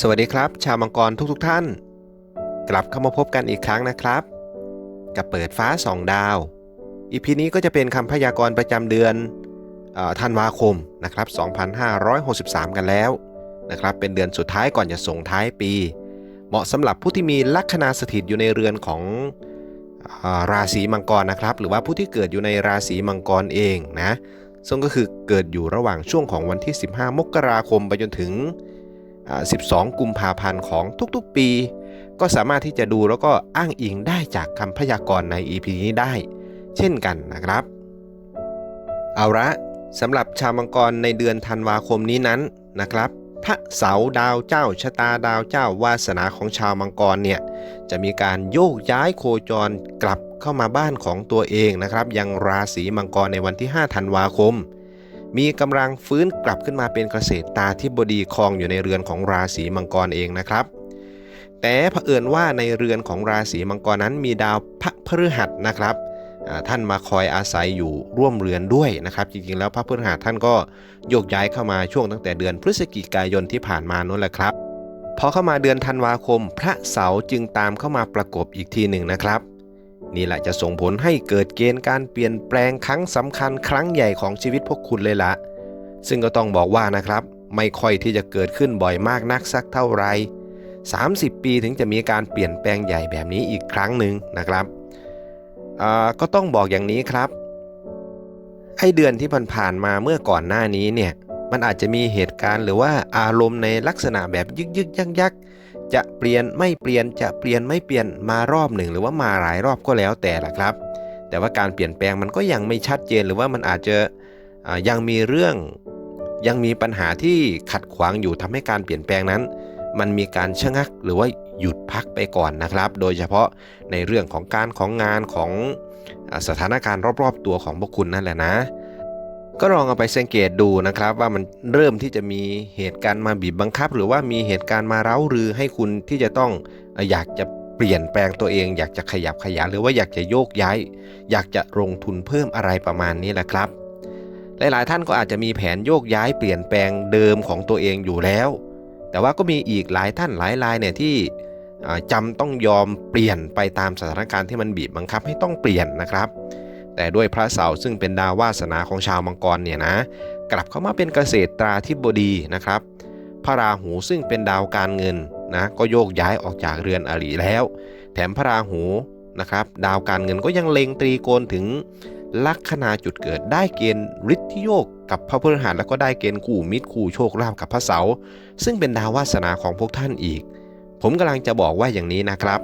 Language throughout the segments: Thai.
สวัสดีครับ ชาวมังกรทุกๆทท่าน กลับเข้ามาพบกันอีกครั้งนะครับ กับเปิดฟ้าสองดาว อีพีนี้ก็จะเป็นคำพยากรณ์ประจำเดือนออธันวาคมนะครับ 2563 กันแล้วนะครับ เป็นเดือนสุดท้ายก่อนจะส่งท้ายปี เหมาะสำหรับผู้ที่มีลัคนาสถิตอยู่ในเรือนของอราศีมังกรนะครับ หรือว่าผู้ที่เกิดอยู่ในราศีมังกรเองนะ ซึ่งก็คือเกิดอยู่ระหว่างช่วงของวันที่ 15 มกราคมไปจนถึง 12 กุมภาพันธ์ของทุกๆปี ก็สามารถที่จะดูแล้วก็อ้างอิงได้จากคำพยากรณ์ใน EP นี้ได้ เช่นกันนะครับ เอาละสำหรับชาวมังกรในเดือนธันวาคมนี้นั้นนะครับพระเสาดาวเจ้าชะตาดาวเจ้าวาสนาของชาวมังกรเนี่ยจะมีการโยกย้ายโคจรกลับเข้ามาบ้านของตัวเองนะครับ ยังราศีมังกรในวันที่ 5 ธันวาคม มีกำลังฟื้นกลับขึ้นมาเป็นเกษตรตาธิบดีครองอยู่ในเรือนของราศีมังกรเองนะครับ แต่เผอิญว่าในเรือนของราศีมังกรนั้นมีดาวพระพฤหัสนะครับท่านมาคอยอาศัยอยู่ร่วมเรือนด้วยนะครับ จริงๆแล้วพระพฤหัสท่านก็โยกย้ายเข้ามาช่วงตั้งแต่เดือนพฤศจิกายนที่ผ่านมานั่นแหละครับพอเข้ามาเดือนธันวาคม พระเสาร์จึงตามเข้ามาประกบอีกทีหนึ่งนะครับ นี่แหละจะส่งผลให้เกิดเกณฑ์การเปลี่ยนแปลงครั้งสำคัญครั้งใหญ่ของชีวิตพวกคุณเลยละซึ่งก็ต้องบอกว่านะครับ ไม่ค่อยที่จะเกิดขึ้นบ่อยมากนักสักเท่าไหร30 ปีถึงจะมีการเปลี่ยนแปลงใหญ่แบบนี้อีกครั้งหนึ่งนะครับก็ต้องบอกอย่างนี้ครับไอเดือนที่ผ่านๆมาเมื่อก่อนหน้านี้เนี่ยมันอาจจะมีเหตุการณ์หรือว่าอารมณ์ในลักษณะแบบยึกยึกยักยัก จะเปลี่ยนไม่เปลี่ยนจะเปลี่ยนไม่เปลี่ยนมารอบหนึ่งหรือว่ามาหลายรอบก็แล้วแต่ละครับ แต่ว่าการเปลี่ยนแปลงมันก็ยังไม่ชัดเจนหรือว่ามันอาจจะยังมีเรื่องยังมีปัญหาที่ขัดขวางอยู่ทำให้การเปลี่ยนแปลงนั้น มันมีการชะงักหรือว่าหยุดพักไปก่อนนะครับ โดยเฉพาะในเรื่องของการของงานของสถานการณ์รอบๆตัวของพวกคุณนั่นแหละนะ ก็ลองเอาไปสังเกตดูนะครับว่ามันเริ่มที่จะมีเหตุการณ์มาบีบบังคับ หรือว่ามีเหตุการณ์มาเร้ารือให้คุณที่จะต้องอยากจะเปลี่ยนแปลงตัวเอง อยากจะขยับขยายหรือว่าอยากจะโยกย้าย อยากจะลงทุนเพิ่มอะไรประมาณนี้แหละครับ หลายๆ ท่านก็อาจจะมีแผนโยกย้ายเปลี่ยนแปลงเดิมของตัวเองอยู่แล้ว แต่ว่าก็มีอีกหลายท่านหลายรายเนี่ยที่อ่าจำต้องยอมเปลี่ยนไปตามสถานการณ์ที่มันบีบบังคับให้ต้องเปลี่ยนนะครับ แต่ด้วยพระเสาซึ่งเป็นดาววาสนาของชาวมังกรเนี่ยนะกลับเข้ามาเป็นเกษตรตราธิบดีนะครับ พระราหูซึ่งเป็นดาวการเงินนะก็โยกย้ายออกจากเรือนอริแล้ว แถมพระราหูนะครับดาวการเงินก็ยังเล็งตรีโกณถึงลัคนาจุดเกิดได้เกณฑ์ฤทธิโยกกับพระพฤหัสแล้วก็ได้เกณฑ์คู่มิตรคู่โชคลาภกับพระเสาซึ่งเป็นดาววาสนาของพวกท่านอีก ผมกำลังจะบอกว่าอย่างนี้นะครับ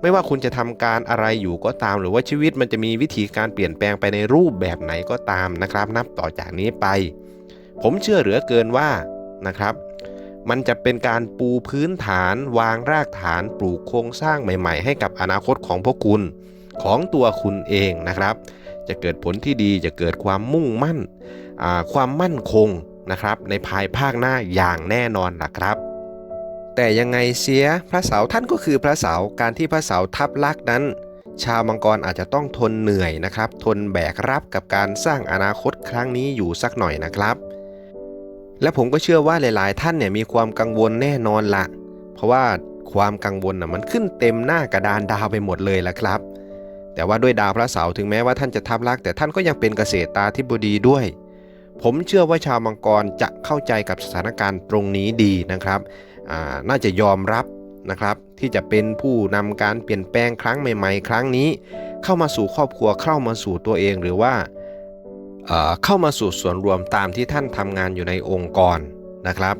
ไม่ว่าคุณจะทำการอะไรอยู่ก็ตาม หรือว่าชีวิตมันจะมีวิธีการเปลี่ยนแปลงไปในรูปแบบไหนก็ตามนะครับ นับต่อจากนี้ไป ผมเชื่อเหลือเกินว่านะครับ มันจะเป็นการปูพื้นฐานวางรากฐานปลูกโครงสร้างใหม่ ๆ ให้กับอนาคตของพวกคุณของตัวคุณเองนะครับ จะเกิดผลที่ดีจะเกิดความมุ่งมั่นความมั่นคงนะครับ ในภายภาคหน้าอย่างแน่นอนนะครับ แต่ยังไงเสียพระเสาท่านก็คือพระเสาการที่พระเสาทับลักษ์นั้น ชาวมังกรอาจจะต้องทนเหนื่อยนะครับ ทนแบกรับกับการสร้างอนาคตครั้งนี้อยู่สักหน่อยนะครับ และผมก็เชื่อว่าหลาย ๆ ท่านเนี่ยมีความกังวลแน่นอนละเพราะว่าความกังวลน่ะมันขึ้นเต็มหน้ากระดานดาวไปหมดเลยละครับ แต่ว่าด้วยดาวพระเสาถึงแม้ว่าท่านจะทับลักษ์แต่ท่านก็ยังเป็นเกษตรตาธิบดีด้วยผมเชื่อว่าชาวมังกรจะเข้าใจกับสถานการณ์ตรงนี้ดีนะครับ น่าจะยอมรับนะครับที่จะเป็นผู้นำการเปลี่ยนแปลงครั้งใหม่ ๆ ครั้งนี้ เข้ามาสู่ครอบครัวเข้ามาสู่ตัวเองหรือว่าเข้ามาสู่ส่วนรวมตามที่ท่านทำงานอยู่ในองค์กรนะครับ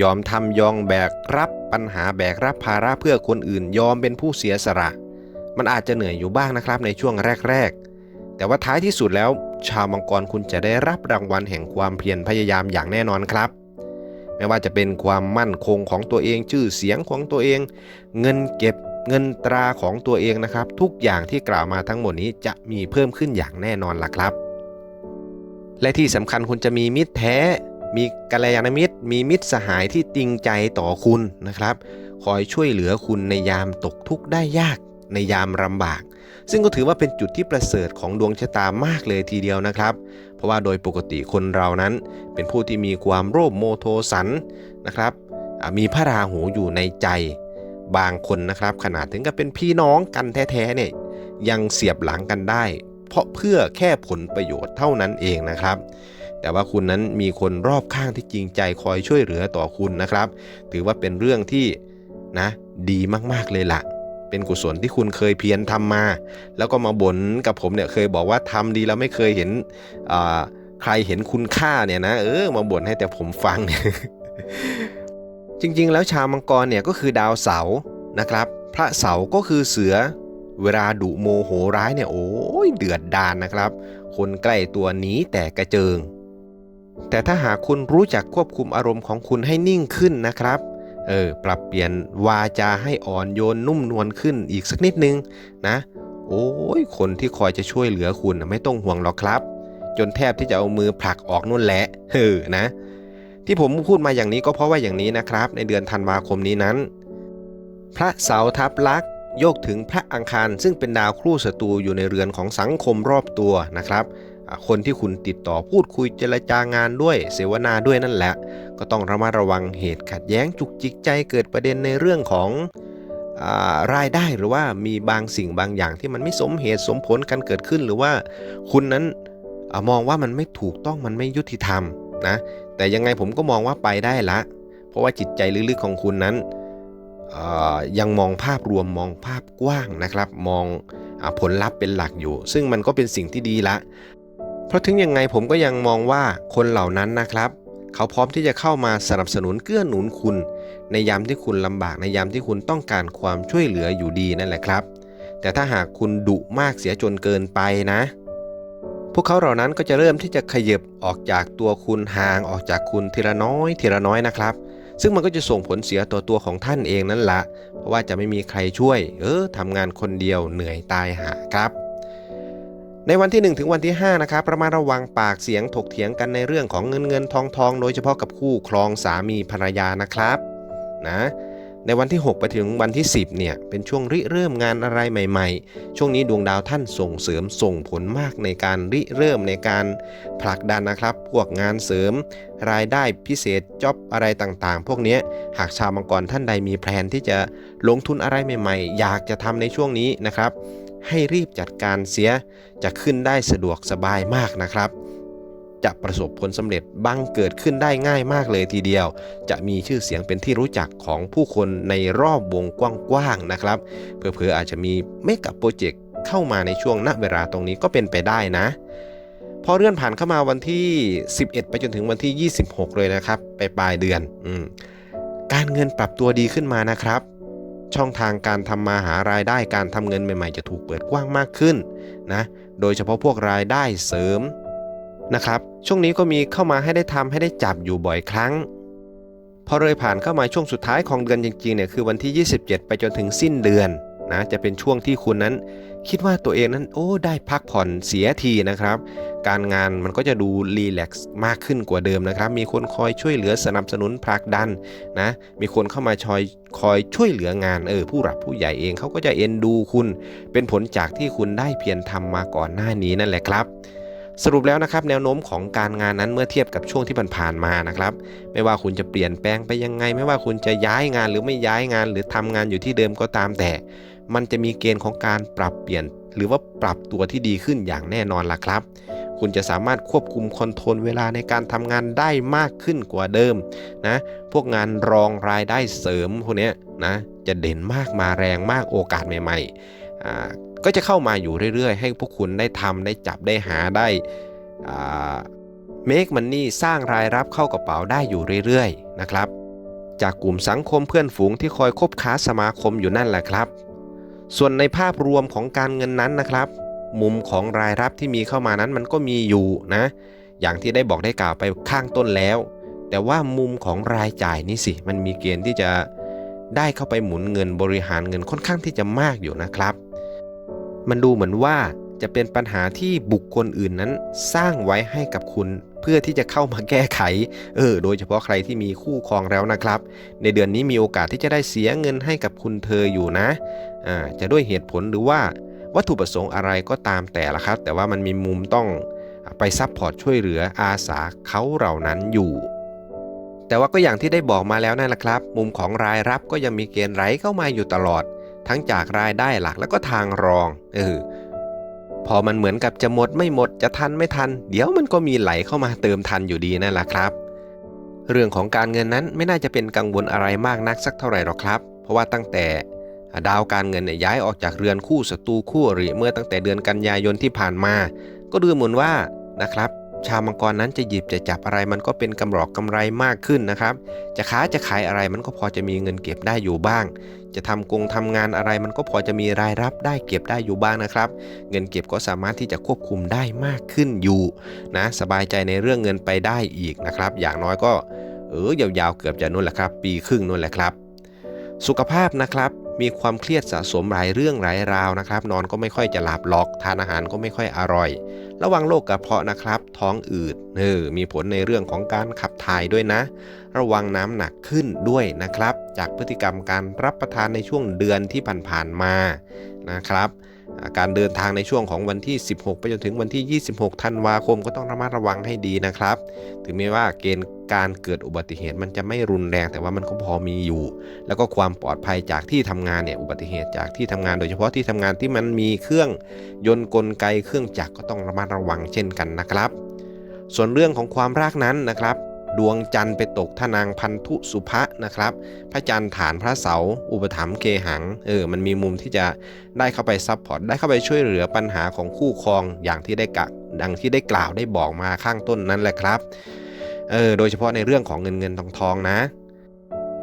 ยอมทำยอมแบกรับปัญหาแบกรับภาระเพื่อคนอื่น ยอมเป็นผู้เสียสละ มันอาจจะเหนื่อยอยู่บ้างนะครับในช่วงแรก ๆ แต่ว่าท้ายที่สุดแล้วชาวมังกรคุณจะได้รับรางวัลแห่งความเพียรพยายามอย่างแน่นอนครับ ไม่ว่าจะเป็นความมั่นคงของตัวเองชื่อเสียงของตัวเอง เงินเก็บเงินตราของตัวเองนะครับ ทุกอย่างที่กล่าวมาทั้งหมดนี้จะมีเพิ่มขึ้นอย่างแน่นอนล่ะครับ และที่สำคัญคุณจะมีมิตรแท้ มีกัลยาณมิตร มีมิตรสหายที่จริงใจต่อคุณนะครับ คอยช่วยเหลือคุณในยามตกทุกข์ได้ยากในยามลำบาก ซึ่งก็ถือว่าเป็นจุดที่ประเสริฐของดวงชะตามากเลยทีเดียวนะครับ เพราะว่าโดยปกติคนเรานั้น เป็นผู้ที่มีความโลภโมโทสันนะครับมีพระราหูอยู่ในใจบางคนนะครับ ขนาดถึงกับเป็นพี่น้องกันแท้ๆเนี่ยยังเสียบหลังกันได้ เพราะเพื่อแค่ผลประโยชน์เท่านั้นเองนะครับ แต่ว่าคุณนั้นมีคนรอบข้างที่จริงใจคอยช่วยเหลือต่อคุณนะครับ ถือว่าเป็นเรื่องที่นะดีมากๆเลยละ่ะ เป็นกุศลที่คุณเคยเพียรทำมา แล้วก็มาบ่นกับผมเนี่ยเคยบอกว่าทำดีแล้วไม่เคยเห็นใครเห็นคุณค่าเนี่ยนะเออมาบ่นให้แต่ผมฟังเนี่ยจริงๆ แล้วชาวมังกรเนี่ยก็คือดาวเสาร์นะครับ พระเสาร์ก็คือเสือเวลาดุโมโหร้ายเนี่ยโอ้ยเดือดดานนะครับ คนใกล้ตัวหนีแต่กระเจิง แต่ถ้าหากคุณรู้จักควบคุมอารมณ์ของคุณให้นิ่งขึ้นนะครับ เออปรับเปลี่ยนวาจาให้อ่อนโยนนุ่มนวลขึ้นอีกสักนิดนึงนะ โอ้ยคนที่คอยจะช่วยเหลือคุณไม่ต้องห่วงหรอกครับ จนแทบที่จะเอามือผลักออกนู่นแหละเออนะ ที่ผมพูดมาอย่างนี้ก็เพราะว่าอย่างนี้นะครับ ในเดือนธันวาคมนี้นั้น พระเสาทับลักษ์โยกถึงพระอังคารซึ่งเป็นดาวครู่ศัตรูอยู่ในเรือนของสังคมรอบตัวนะครับ คนที่คุณติดต่อพูดคุยเจรจางานด้วยเสวนาด้วยนั่นแหละ ก็ต้องระมัดระวังเหตุขัดแย้งจุกจิกใจเกิดประเด็นในเรื่องของรายได้หรือว่ามีบางสิ่งบางอย่างที่มันไม่สมเหตุสมผลกันเกิดขึ้น หรือว่าคุณนั้นอมองว่ามันไม่ถูกต้องมันไม่ยุติธรรมนะแต่ยังไงผมก็มองว่าไปได้ละ เพราะว่าจิตใจลึกๆของคุณนั้นยังมองภาพรวมมองภาพกว้างนะครับ มองอผลลัพธ์เป็นหลักอยู่ ซึ่งมันก็เป็นสิ่งที่ดีละ เพราะถึงยังไงผมก็ยังมองว่าคนเหล่านั้นนะครับ เขาพร้อมที่จะเข้ามาสนับสนุนเกื้อหนุนคุณ ในยามที่คุณลำบากในยามที่คุณต้องการความช่วยเหลืออยู่ดีนั่นแหละครับ แต่ถ้าหากคุณดุมากเสียจนเกินไปนะ พวกเขาเหล่านั้นก็จะเริ่มที่จะขยับออกจากตัวคุณห่างออกจากคุณทีละน้อยทีละน้อยนะครับซึ่งมันก็จะส่งผลเสียต่อตัวของท่านเองนั่นละ เพราะว่าจะไม่มีใครช่วย เออทำงานคนเดียวเหนื่อยตายหาครับ ในวันที่ 1 ถึงวันที่ 5 นะครับประมัดระวังปากเสียงถกเถียงกันในเรื่องของเงินเงินทองทองโดยเฉพาะกับคู่ครองสามีภรรยานะครับนะในวันที่ 6 ไปถึงวันที่ 10เนี่ยเป็นช่วงริเริ่มงานอะไรใหม่ ๆ ช่วงนี้ดวงดาวท่านส่งเสริมส่งผลมากในการริเริ่มในการผลักดันนะครับ พวกงานเสริม รายได้พิเศษจ็อบอะไรต่างๆ พวกนี้หากชาวมังกรท่านใดมีแผนที่จะลงทุนอะไรใหม่ ๆ อยากจะทำในช่วงนี้นะครับ ให้รีบจัดการเสียจะขึ้นได้สะดวกสบายมากนะครับ จะประสบผลสำเร็จบังเกิดขึ้นได้ง่ายมากเลยทีเดียว จะมีชื่อเสียงเป็นที่รู้จักของผู้คนในรอบวงกว้างๆนะครับเผื่อๆอาจจะมีเมกับโปรเจกต์เข้ามาในช่วงณเวลาตรงนี้ก็เป็นไปได้นะพอเลื่อนผ่านเข้ามาวันที่ 11 ไปจนถึงวันที่ 26 เลยนะครับ ไปปลายเดือนอการเงินปรับตัวดีขึ้นมานะครับ ช่องทางการทำมาหารายได้การทำเงินใหม่ๆ จะถูกเปิดกว้างมากขึ้นนะโดยเฉพาะพวกรายได้เสริมนะครับช่วงนี้ก็มีเข้ามาให้ได้ทำให้ได้จับอยู่บ่อยครั้ง พอเลยผ่านเข้ามาช่วงสุดท้ายของเดือนจริงๆเนี่ยคือวันที่ 27 ไปจนถึงสิ้นเดือนนะจะเป็นช่วงที่คุณนั้น คิดว่าตัวเองนั้นโอ้ได้พักผ่อนเสียทีนะครับ การงานมันก็จะดูรีแลกซ์มากขึ้นกว่าเดิมนะครับ มีคนคอยช่วยเหลือสนับสนุนผลักดันนะ มีคนเข้ามาชอยคอยช่วยเหลืองานเออผู้หลักผู้ใหญ่เองเขาก็จะเอ็นดูคุณ เป็นผลจากที่คุณได้เพียรทำมาก่อนหน้านี้นั่นแหละครับสรุปแล้วนะครับแนวโน้มของการงานนั้นเมื่อเทียบกับช่วงที่ผ่านๆมานะครับไม่ว่าคุณจะเปลี่ยนแปลงไปยังไง ไม่ว่าคุณจะย้ายงานหรือไม่ย้ายงานหรือทำงานอยู่ที่เดิมก็ตามแต่ มันจะมีเกณฑ์ของการปรับเปลี่ยน หรือว่าปรับตัวที่ดีขึ้นอย่างแน่นอนล่ะครับ คุณจะสามารถควบคุมคอนโทรลเวลาในการทำงานได้มากขึ้นกว่าเดิมนะพวกงานรองรายได้เสริมพวกนี้นะจะเด่นมากมาแรงมากโอกาสใหม่ๆ ก็จะเข้ามาอยู่เรื่อยๆ ให้พวกคุณได้ทำได้จับได้หาได้เมคมันนี่สร้างรายรับเข้ากระเป๋าได้อยู่เรื่อยๆนะครับ จากกลุ่มสังคมเพื่อนฝูงที่คอยคบค้าสมาคมอยู่นั่นแหละครับ ส่วนในภาพรวมของการเงินนั้นนะครับ มุมของรายรับที่มีเข้ามานั้นมันก็มีอยู่นะ อย่างที่ได้บอกได้กล่าวไปข้างต้นแล้ว แต่ว่ามุมของรายจ่ายนี่สิมันมีเกณฑ์ที่จะได้เข้าไปหมุนเงินบริหารเงินค่อนข้างที่จะมากอยู่นะครับ มันดูเหมือนว่า จะเป็นปัญหาที่บุคคลอื่นนั้นสร้างไว้ให้กับคุณ เพื่อที่จะเข้ามาแก้ไข เออ โดยเฉพาะใครที่มีคู่ครองแล้วนะครับ ในเดือนนี้มีโอกาสที่จะได้เสียเงินให้กับคุณเธออยู่นะ อ่า จะด้วยเหตุผลหรือว่าวัตถุประสงค์อะไรก็ตามแต่ละครับ แต่ว่ามันมีมุมต้องไปซับพอร์ตช่วยเหลืออาสาเขาเหล่านั้นอยู่แต่ว่าก็อย่างที่ได้บอกมาแล้วนั่นแหละครับ มุมของรายรับก็ยังมีเกณฑ์ไหลเข้ามาอยู่ตลอด ทั้งจากรายได้หลักแล้วก็ทางรอง เออ พอมันเหมือนกับจะหมดไม่หมดจะทันไม่ทัน เดี๋ยวมันก็มีไหลเข้ามาเติมทันอยู่ดีนั่นแหละครับ เรื่องของการเงินนั้นไม่น่าจะเป็นกังวลอะไรมากนักสักเท่าไหร่หรอกครับ เพราะว่าตั้งแต่ดาวการเงินเนี่ยย้ายออกจากเรือนคู่ศัตรูคู่อริเมื่อตั้งแต่เดือนกันยายนที่ผ่านมา ก็ดูเหมือนว่านะครับชาวมังกรนั้นจะหยิบจะจับอะไรมันก็เป็นกำรอกกำไรมากขึ้นนะครับ จะค้าจะขายอะไรมันก็พอจะมีเงินเก็บได้อยู่บ้าง จะทำกงทำงานอะไรมันก็พอจะมีรายรับได้เก็บได้อยู่บ้างนะครับ เงินเก็บก็สามารถที่จะควบคุมได้มากขึ้นอยู่นะสบายใจในเรื่องเงินไปได้อีกนะครับ อย่างน้อยก็เออยาวๆเกือบจะนู่นแหละครับ ปีครึ่งนู่นแหละครับ สุขภาพนะครับมีความเครียดสะสมหลายเรื่องหลายราวนะครับ นอนก็ไม่ค่อยจะหลับล็อก ทานอาหารก็ไม่ค่อยอร่อย ระวังโรคกระเพาะนะครับ ท้องอืดเออมีผลในเรื่องของการขับถ่ายด้วยนะ ระวังน้ำหนักขึ้นด้วยนะครับ จากพฤติกรรมการรับประทานในช่วงเดือนที่ผ่านๆมานะครับการเดินทางในช่วงของวันที่ 16 ไปจนถึงวันที่ 26 ธันวาคมก็ต้องระมัดระวังให้ดีนะครับ ถึงแม้ว่าเกณฑ์การเกิดอุบัติเหตุมันจะไม่รุนแรงแต่ว่ามันก็พอมีอยู่ แล้วก็ความปลอดภัยจากที่ทำงานเนี่ยอุบัติเหตุจากที่ทำงานโดยเฉพาะที่ทำงานที่มันมีเครื่องยนต์กลไกเครื่องจักรก็ต้องระมัดระวังเช่นกันนะครับ ส่วนเรื่องของความรักนั้นนะครับ ดวงจันทร์ไปตกทนางพันธุสุภะนะครับ พระจันทร์ฐานพระเสา อุปถัมภ์เกหัง เออ มันมีมุมที่จะได้เข้าไปซับพอร์ต ได้เข้าไปช่วยเหลือปัญหาของคู่ครองอย่างที่ได้กะดังที่ได้กล่าวได้บอกมาข้างต้นนั้นแหละครับ เออ โดยเฉพาะในเรื่องของเงินเงินทองทองนะ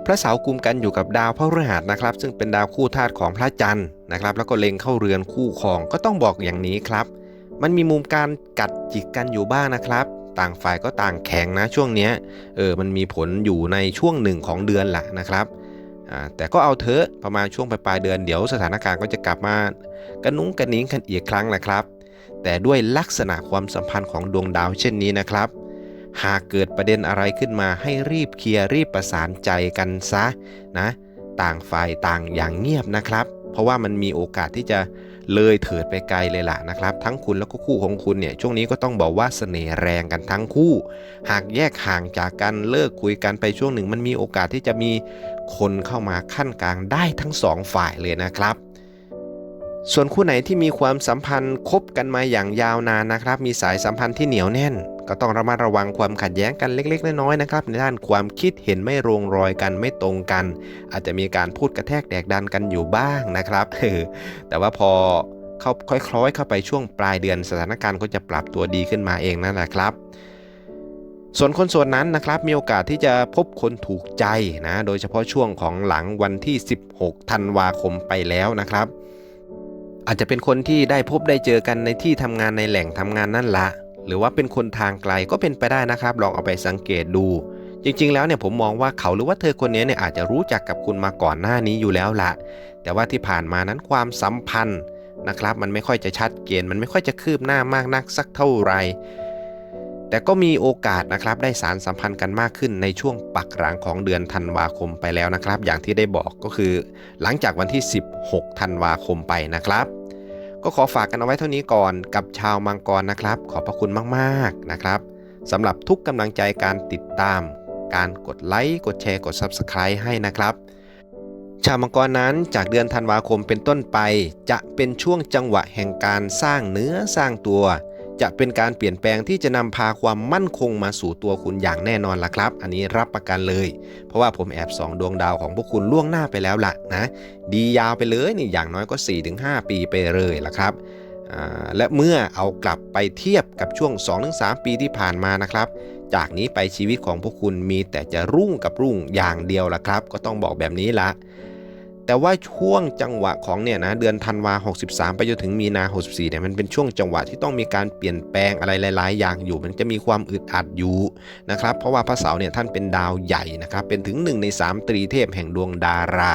พระเสากุมกันอยู่กับดาวพระฤหัสนะครับ ซึ่งเป็นดาวคู่ธาตุของพระจันทร์นะครับ แล้วก็เล็งเข้าเรือนคู่ครอง ก็ต้องบอกอย่างนี้ครับ มันมีมุมการกัดจิกกันอยู่บ้างนะครับ ต่างฝ่ายก็ต่างแข็งนะช่วงเนี้ยเออมันมีผลอยู่ในช่วงหนึ่งของเดือนแหละนะครับแต่ก็เอาเถอะประมาณช่วงปลายๆเดือนเดี๋ยวสถานการณ์ก็จะกลับมากระนุ้งกระนิ้งกันอีกครั้งแหละครับ แต่ด้วยลักษณะความสัมพันธ์ของดวงดาวเช่นนี้นะครับ หากเกิดประเด็นอะไรขึ้นมาให้รีบเคลียร์รีบประสานใจกันซะนะ ต่างฝ่ายต่างอย่างเงียบนะครับ เพราะว่ามันมีโอกาสที่จะ เลยเถิดไปไกลเลยล่ะนะครับ ทั้งคุณแล้วก็คู่ของคุณเนี่ยช่วงนี้ก็ต้องบอกว่าเสน่ห์แรงกันทั้งคู่ หากแยกห่างจากกันเลิกคุยกันไปช่วงหนึ่ง มันมีโอกาสที่จะมีคนเข้ามาขั้นกลางได้ทั้งสองฝ่ายเลยนะครับส่วนคู่ไหนที่มีความสัมพันธ์คบกันมาอย่างยาวนานนะครับ มีสายสัมพันธ์ที่เหนียวแน่น ก็ต้องระมัดระวังความขัดแย้งกันเล็ก ๆ น้อยๆนะครับในด้านความคิดเห็นไม่ลงรอยกันไม่ตรงกัน อาจจะมีการพูดกระแทกแดกดันกันอยู่บ้างนะครับแต่ว่าพอเข้าค่อยๆเข้าไปช่วงปลายเดือนสถานการณ์ก็จะปรับตัวดีขึ้นมาเองนั่นแหละครับ ส่วนคนส่วนนั้นนะครับมีโอกาสที่จะพบคนถูกใจนะโดยเฉพาะช่วงของหลังวันที่ 16 ธันวาคมไปแล้วนะครับ อาจจะเป็นคนที่ได้พบได้เจอกันในที่ทำงานในแหล่งทำงานนั่นละ หรือว่าเป็นคนทางไกลก็เป็นไปได้นะครับ ลองเอาไปสังเกตดู จริงๆ แล้วเนี่ยผมมองว่าเขาหรือว่าเธอคนนี้เนี่ยอาจจะรู้จักกับคุณมาก่อนหน้านี้อยู่แล้วละแต่ว่าที่ผ่านมานั้นความสัมพันธ์นะครับ มันไม่ค่อยจะชัดเจนมันไม่ค่อยจะคืบหน้ามากนักสักเท่าไหร่แต่ก็มีโอกาสนะครับได้สารสัมพันธ์กันมากขึ้นในช่วงปักหลังของเดือนธันวาคมไปแล้วนะครับ อย่างที่ได้บอกก็คือ หลังจากวันที่ 16 ธันวาคมไปนะครับ ก็ขอฝากกันเอาไว้เท่านี้ก่อนกับชาวมังกรนะครับ ขอบพระคุณมากๆนะครับสำหรับทุกกำลังใจการติดตาม การกดไลค์กดแชร์กด Subscribe ให้นะครับ ชาวมังกรนั้นจากเดือนธันวาคมเป็นต้นไป จะเป็นช่วงจังหวะแห่งการสร้างเนื้อสร้างตัว จะเป็นการเปลี่ยนแปลงที่จะนำพาความมั่นคงมาสู่ตัวคุณอย่างแน่นอนล่ะครับ อันนี้รับประกันเลย เพราะว่าผมแอบส่องดวงดาวของพวกคุณล่วงหน้าไปแล้วล่ะนะ ดียาวไปเลยนี่อย่างน้อยก็ 4-5 ปีไปเลยล่ะครับและเมื่อเอากลับไปเทียบกับช่วง 2-3 ปีที่ผ่านมานะครับ จากนี้ไปชีวิตของพวกคุณมีแต่จะรุ่งกับรุ่งอย่างเดียวล่ะครับ ก็ต้องบอกแบบนี้ละ แต่ว่าช่วงจังหวะของเนี่ยนะเดือนธันวา 63 ไปจนถึงมีนา 64 เนี่ยมันเป็นช่วงจังหวะที่ต้องมีการเปลี่ยนแปลงอะไรหลาย ๆ อย่างอยู่ มันจะมีความอึดอัดอยู่นะครับ เพราะว่าพระเสาร์เนี่ยท่านเป็นดาวใหญ่นะครับ เป็นถึง 1 ใน 3 ตรีเทพแห่งดวงดารา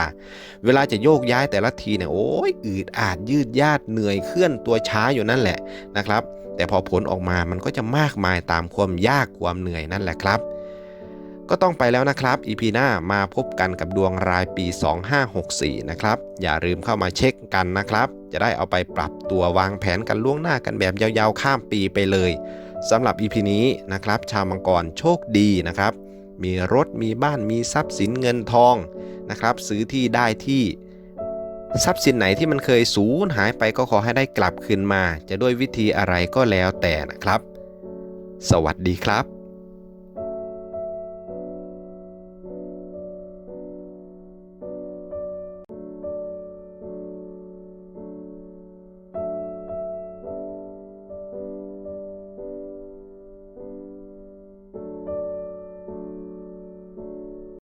เวลาจะโยกย้ายแต่ละทีเนี่ยโอ้ยอึดอัดยืดยาดเหนื่อยเคลื่อนตัวช้าอยู่นั่นแหละนะครับ แต่พอผลออกมามันก็จะมากมายตามความยากความเหนื่อยนั่นแหละครับ ก็ต้องไปแล้วนะครับ EP หน้ามาพบกันกับดวงรายปี 2564 นะครับ อย่าลืมเข้ามาเช็คกันนะครับ จะได้เอาไปปรับตัววางแผนกันล่วงหน้ากันแบบยาวๆ ข้ามปีไปเลยสำหรับ EP นี้นะครับ ชาวมังกรโชคดีนะครับ มีรถมีบ้านมีทรัพย์สินเงินทองนะครับ ซื้อที่ได้ที่ทรัพย์สินไหนที่มันเคยสูญหายไปก็ขอให้ได้กลับคืนมา จะด้วยวิธีอะไรก็แล้วแต่นะครับ สวัสดีครับ